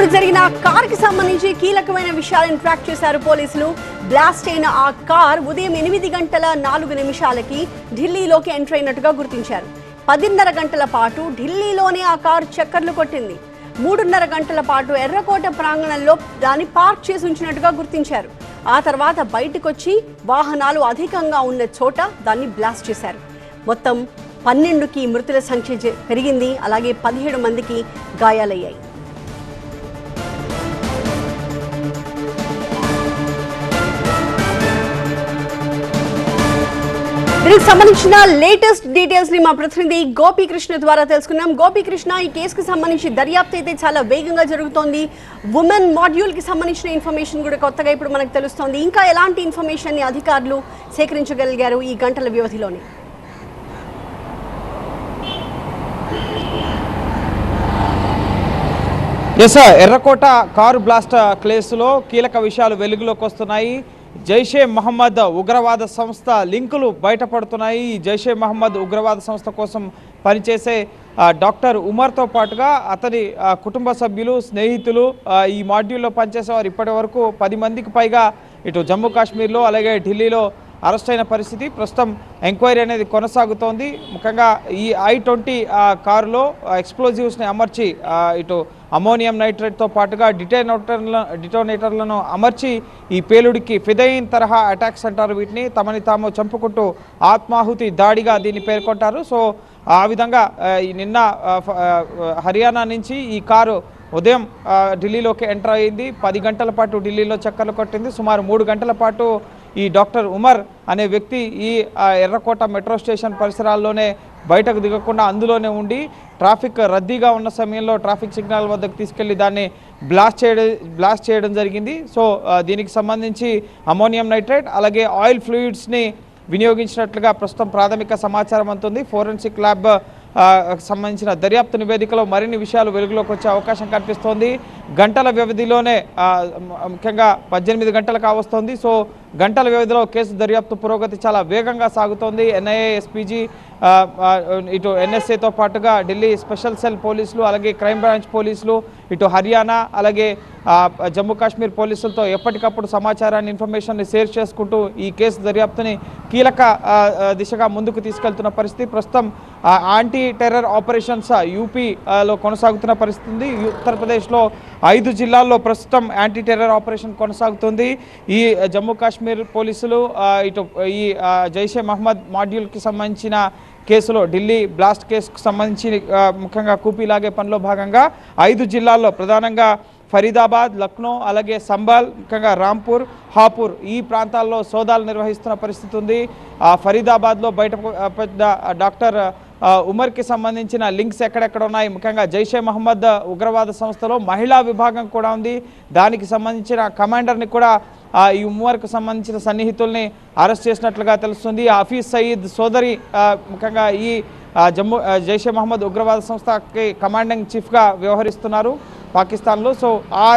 పేలుడు జరిగిన కార్కి సంబంధించి కీలకమైన విషయాలను ట్రాక్ చేశారు పోలీసులు. బ్లాస్ట్ అయిన ఆ కార్ ఉదయం ఎనిమిది గంటల నాలుగు నిమిషాలకి ఢిల్లీలోకి ఎంటర్ అయినట్టుగా గుర్తించారు. పదిన్నర గంటల పాటు ఢిల్లీలోనే ఆ కారు చక్కర్లు కొట్టింది. మూడున్నర గంటల పాటు ఎర్రకోట ప్రాంగణంలో దాన్ని పార్క్ చేసి ఉంచినట్టుగా గుర్తించారు. ఆ తర్వాత బయటకొచ్చి వాహనాలు అధికంగా ఉన్న చోట దాన్ని బ్లాస్ట్ చేశారు. మొత్తం పన్నెండుకి మృతుల సంఖ్య పెరిగింది. అలాగే పదిహేడు మందికి గాయాలయ్యాయి. దీనికి సంబంధించిన లేటెస్ట్ డీటెయిల్స్ని మా ప్రతినిధి గోపీకృష్ణ ద్వారా తెలుసుకున్నాం. గోపీకృష్ణ ఈ కేసుకు సంబంధించి దర్యాప్తు అయితే చాలా వేగంగా జరుగుతోంది. ఉమెన్ మాడ్యూల్కి సంబంధించిన ఇన్ఫర్మేషన్ కూడా కొత్తగా ఇప్పుడు మనకు తెలుస్తోంది. ఇంకా ఎలాంటి ఇన్ఫర్మేషన్ని అధికారులు సేకరించగలిగారు ఈ గంటల వ్యవధిలోనే? ఎస్ ఎర్రకోట కారు బ్లాస్ట్ కేసులో కీలక విషయాలు వెలుగులోకి వస్తున్నాయి. జైషే మహమ్మద్ ఉగ్రవాద సంస్థ లింకులు బయటపడుతున్నాయి. ఈ జైషే మహమ్మద్ ఉగ్రవాద సంస్థ కోసం పనిచేసే డాక్టర్ ఉమర్తో పాటుగా అతని కుటుంబ సభ్యులు స్నేహితులు ఈ మాడ్యూల్లో పనిచేసేవారు ఇప్పటి వరకు పది మందికి పైగా ఇటు జమ్మూ కాశ్మీర్లో అలాగే ఢిల్లీలో అరెస్ట్ అయిన పరిస్థితి. ప్రస్తుతం ఎంక్వైరీ అనేది కొనసాగుతోంది. ముఖ్యంగా ఈ ఐ ట్వంటీ కారులో ఎక్స్ప్లోజివ్స్ని అమర్చి ఇటు అమోనియం నైట్రేట్తో పాటుగా డిటోనేటర్ల డిటోనేటర్లను అమర్చి ఈ పేలుడికి ఫిదయిన్ తరహా అటాక్స్ అంటారు వీటిని తమని తాము చంపుకుంటూ ఆత్మాహుతి దాడిగా దీన్ని పేర్కొంటారు. సో ఆ విధంగా నిన్న హర్యానా నుంచి ఈ కారు ఉదయం ఢిల్లీలోకి ఎంటర్ అయింది. పది గంటల పాటు ఢిల్లీలో చక్కర్లు కొట్టింది. సుమారు మూడు గంటల పాటు ఈ డాక్టర్ ఉమర్ అనే వ్యక్తి ఈ ఎర్రకోట మెట్రో స్టేషన్ పరిసరాల్లోనే బయటకు దిగకుండా అందులోనే ఉండి ట్రాఫిక్ రద్దీగా ఉన్న సమయంలో ట్రాఫిక్ సిగ్నల్ వద్దకు తీసుకెళ్ళి దాన్ని బ్లాస్ట్ చేయడం బ్లాస్ట్ చేయడం జరిగింది. సో దీనికి సంబంధించి అమోనియం నైట్రేట్ అలాగే ఆయిల్ ఫ్లూయిడ్స్ని వినియోగించినట్లుగా ప్రస్తుతం ప్రాథమిక సమాచారం అందుతుంది. ఫోరెన్సిక్ ల్యాబ్ సంబంధించిన దర్యాప్తు నివేదికలో మరిన్ని విషయాలు వెలుగులోకి వచ్చే అవకాశం కనిపిస్తోంది. గంటల వ్యవధిలోనే ముఖ్యంగా పద్దెనిమిది గంటలు కావస్తోంది సో గంటల వ్యవధిలో కేసు దర్యాప్తు పురోగతి చాలా వేగంగా సాగుతోంది. ఎన్ఐఏ ఎస్పీజీ ఇటు ఎన్ఎస్ఏతో పాటుగా ఢిల్లీ స్పెషల్ సెల్ పోలీసులు అలాగే క్రైమ్ బ్రాంచ్ పోలీసులు ఇటు హర్యానా అలాగే జమ్మూ కాశ్మీర్ పోలీసులతో ఎప్పటికప్పుడు సమాచారాన్ని ఇన్ఫర్మేషన్ని షేర్ చేసుకుంటూ ఈ కేసు దర్యాప్తుని కీలక దిశగా ముందుకు తీసుకెళ్తున్న పరిస్థితి. ప్రస్తుతం యాంటీ టెర్రర్ ఆపరేషన్స్ యూపీలో కొనసాగుతున్న పరిస్థితి ఉంది. ఉత్తరప్రదేశ్లో ఐదు జిల్లాల్లో ప్రస్తుతం యాంటీ టెర్రర్ ఆపరేషన్ కొనసాగుతుంది. ఈ జమ్మూ కాశ్మీర్ కాశ్మీర్ పోలీసులు ఇటు ఈ జైషే మహమ్మద్ మాడ్యూల్కి సంబంధించిన కేసులో ఢిల్లీ బ్లాస్ట్ కేసుకు సంబంధించి ముఖ్యంగా కూపీలాగే పనిలో భాగంగా ఐదు జిల్లాల్లో ప్రధానంగా ఫరీదాబాద్ లక్నో అలాగే సంబాల్ ముఖ్యంగా రాంపూర్ హాపూర్ ఈ ప్రాంతాల్లో సోదాలు నిర్వహిస్తున్న పరిస్థితి ఉంది. ఆ ఫరీదాబాద్లో బయట పెద్ద డాక్టర్ ఉమర్కి సంబంధించిన లింక్స్ ఎక్కడెక్కడ ఉన్నాయి? ముఖ్యంగా జైషే మహమ్మద్ ఉగ్రవాద సంస్థలో మహిళా విభాగం కూడా ఉంది. దానికి సంబంధించిన కమాండర్ని కూడా ఈ ఉమర్కు సంబంధించిన సన్నిహితుల్ని అరెస్ట్ చేసినట్లుగా తెలుస్తుంది. హఫీజ్ సయీద్ సోదరి ముఖ్యంగా ఈ జమ్మూ జైషే మహమ్మద్ ఉగ్రవాద సంస్థకి కమాండింగ్ చీఫ్గా వ్యవహరిస్తున్నారు పాకిస్తాన్లో. సో ఆ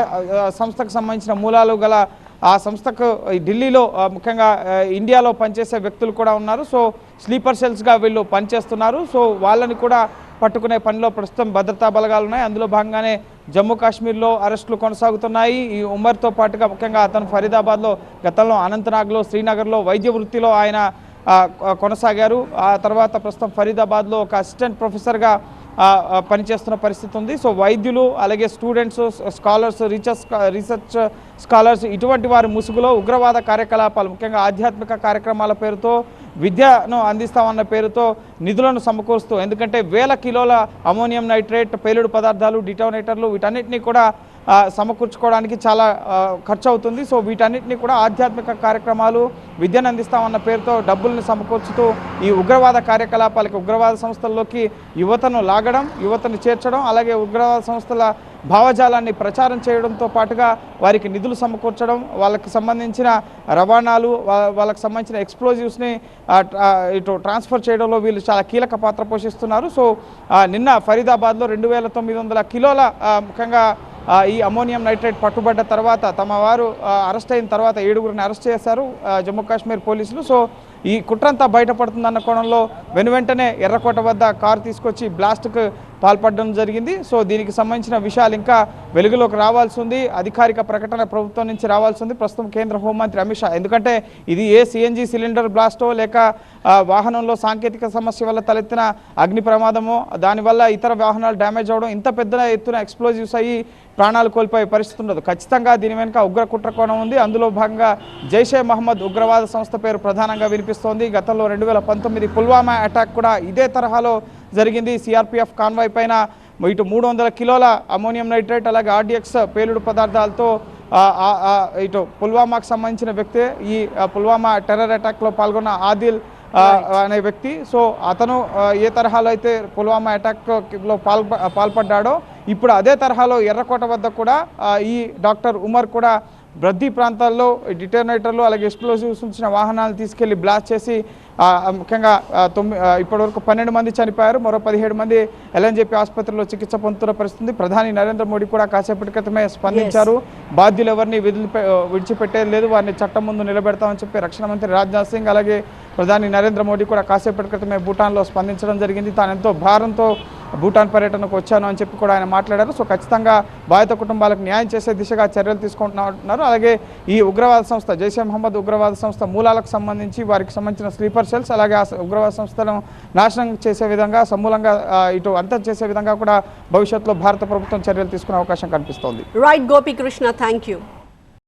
సంస్థకు సంబంధించిన మూలాలు గల ఆ సంస్థకు ఈ ఢిల్లీలో ముఖ్యంగా ఇండియాలో పనిచేసే వ్యక్తులు కూడా ఉన్నారు. సో స్లీపర్ సెల్స్గా వీళ్ళు పనిచేస్తున్నారు. సో వాళ్ళని కూడా పట్టుకునే పనిలో ప్రస్తుతం భద్రతా బలగాలు ఉన్నాయి. అందులో భాగంగానే జమ్మూ కాశ్మీర్లో అరెస్టులు కొనసాగుతున్నాయి. ఈ ఉమర్తో పాటుగా ముఖ్యంగా అతను ఫరీదాబాద్లో గతంలో అనంతనాగ్లో శ్రీనగర్లో వైద్య వృత్తిలో ఆయన కొనసాగారు. ఆ తర్వాత ప్రస్తుతం ఫరీదాబాద్లో ఒక అసిస్టెంట్ ప్రొఫెసర్గా పనిచేస్తున్న పరిస్థితి ఉంది. సో వైద్యులు అలాగే students scholars research research scholars ఇటువంటి వారి ముసుగులో ఉగ్రవాద కార్యకలాపాలు ముఖ్యంగా ఆధ్యాత్మిక కార్యక్రమాల పేరుతో విద్యను అందిస్తామన్న పేరుతో నిధులను సమకూరుస్తూ ఎందుకంటే వేల కిలోల అమోనియం నైట్రేట్ పేలుడు పదార్థాలు డిటోనేటర్లు వీటన్నిటినీ కూడా సమకూర్చుకోవడానికి చాలా ఖర్చు అవుతుంది సో వీటన్నిటిని కూడా ఆధ్యాత్మిక కార్యక్రమాలు విద్యను అందిస్తామన్న పేరుతో డబ్బుల్ని సమకూర్చుతూ ఈ ఉగ్రవాద కార్యకలాపాలకి ఉగ్రవాద సంస్థల్లోకి యువతను లాగడం యువతను చేర్చడం అలాగే ఉగ్రవాద సంస్థల భావజాలాన్ని ప్రచారం చేయడంతో పాటుగా వారికి నిధులు సమకూర్చడం వాళ్ళకి సంబంధించిన రవాణాలు వాళ్ళకి సంబంధించిన ఎక్స్ప్లోజివ్స్ని ఇటు ట్రాన్స్ఫర్ చేయడంలో వీళ్ళు చాలా కీలక పాత్ర పోషిస్తున్నారు. సో నిన్న ఫరీదాబాద్లో రెండు వేల తొమ్మిది వందల కిలోల ముఖ్యంగా ఈ అమోనియం నైట్రేట్ పట్టుబడ్డ తర్వాత తమ వారు అరెస్ట్ అయిన తర్వాత ఏడుగురిని అరెస్ట్ చేశారు జమ్మూ కాశ్మీర్ పోలీసులు. సో ఈ కుట్రంతా బయటపడుతుందన్న కోణంలో వెనువెంటనే ఎర్రకోట వద్ద కారు తీసుకొచ్చి బ్లాస్ట్కు పాల్పడడం జరిగింది. సో దీనికి సంబంధించిన విషయాలు ఇంకా వెలుగులోకి రావాల్సి ఉంది. అధికారిక ప్రకటన ప్రభుత్వం నుంచి రావాల్సి ఉంది. ప్రస్తుతం కేంద్ర హోంమంత్రి అమిత్ షా. ఎందుకంటే ఇది ఏ సిఎన్జి సిలిండర్ బ్లాస్టో లేక వాహనంలో సాంకేతిక సమస్య వల్ల తలెత్తిన అగ్ని ప్రమాదమో దానివల్ల ఇతర వాహనాలు డ్యామేజ్ అవడం ఇంత పెద్ద ఎత్తున ఎక్స్ప్లోజివ్స్ అయ్యి ప్రాణాలు కోల్పోయే పరిస్థితి ఉండదు. ఖచ్చితంగా దీని వెనుక ఉగ్ర కుట్రకోణం ఉంది. అందులో భాగంగా జైషే మహమ్మద్ ఉగ్రవాద సంస్థ పేరు ప్రధానంగా వినిపిస్తోంది. గతంలో రెండు వేల పంతొమ్మిది పుల్వామా అటాక్ కూడా ఇదే తరహాలో జరిగింది. సిఆర్పిఎఫ్ కాన్వాయ్ పైన ఇటు మూడు వందల కిలోల అమోనియం నైట్రేట్ అలాగే ఆర్డిఎక్స్ పేలుడు పదార్థాలతో ఇటు పుల్వామాకు సంబంధించిన వ్యక్తి ఈ పుల్వామా టెర్రర్ అటాక్లో పాల్గొన్న ఆదిల్ అనే వ్యక్తి. సో అతను ఏ తరహాలో అయితే పుల్వామా అటాక్లో పాల్ప పాల్పడ్డాడో ఇప్పుడు అదే తరహాలో ఎర్రకోట వద్ద కూడా ఈ డాక్టర్ ఉమర్ కూడా బ్రద్దీ ప్రాంతాల్లో డిటర్నేటర్లు అలాగే ఎక్స్ప్లోజివ్స్ ఉంచిన వాహనాలు తీసుకెళ్ళి బ్లాస్ట్ చేసి ముఖ్యంగా తొమ్మిది ఇప్పటివరకు పన్నెండు మంది చనిపోయారు. మరో పదిహేడు మంది ఎల్ఎన్జేపీ ఆసుపత్రిలో చికిత్స పొందుతున్న పరిస్థితి ప్రధాని నరేంద్ర మోడీ కూడా కాసేపటి క్రితమే స్పందించారు. బాధ్యులు ఎవరిని విధులు విడిచిపెట్టేది లేదు. వారిని చట్టం ముందు నిలబెడతామని చెప్పి రక్షణ మంత్రి రాజ్నాథ్ సింగ్ అలాగే ప్రధాని నరేంద్ర మోడీ కూడా కాసేపటి క్రితమే భూటాన్లో స్పందించడం జరిగింది. తాను ఎంతో భారంతో భూటాన్ పర్యటనకు వచ్చాను అని చెప్పి కూడా ఆయన మాట్లాడారు. సో ఖచ్చితంగా బాధిత కుటుంబాలకు న్యాయం చేసే దిశగా చర్యలు తీసుకుంటున్నారు. అలాగే ఈ ఉగ్రవాద సంస్థ జైషే మహమ్మద్ ఉగ్రవాద సంస్థ మూలాలకు సంబంధించి వారికి సంబంధించిన స్లీపర్ సెల్స్ అలాగే ఆ ఉగ్రవాద సంస్థలను నాశనం చేసే విధంగా సమూలంగా ఇటు అంతం చేసే విధంగా కూడా భవిష్యత్తులో భారత ప్రభుత్వం చర్యలు తీసుకునే అవకాశం కనిపిస్తోంది. Right Gopikrishna thank you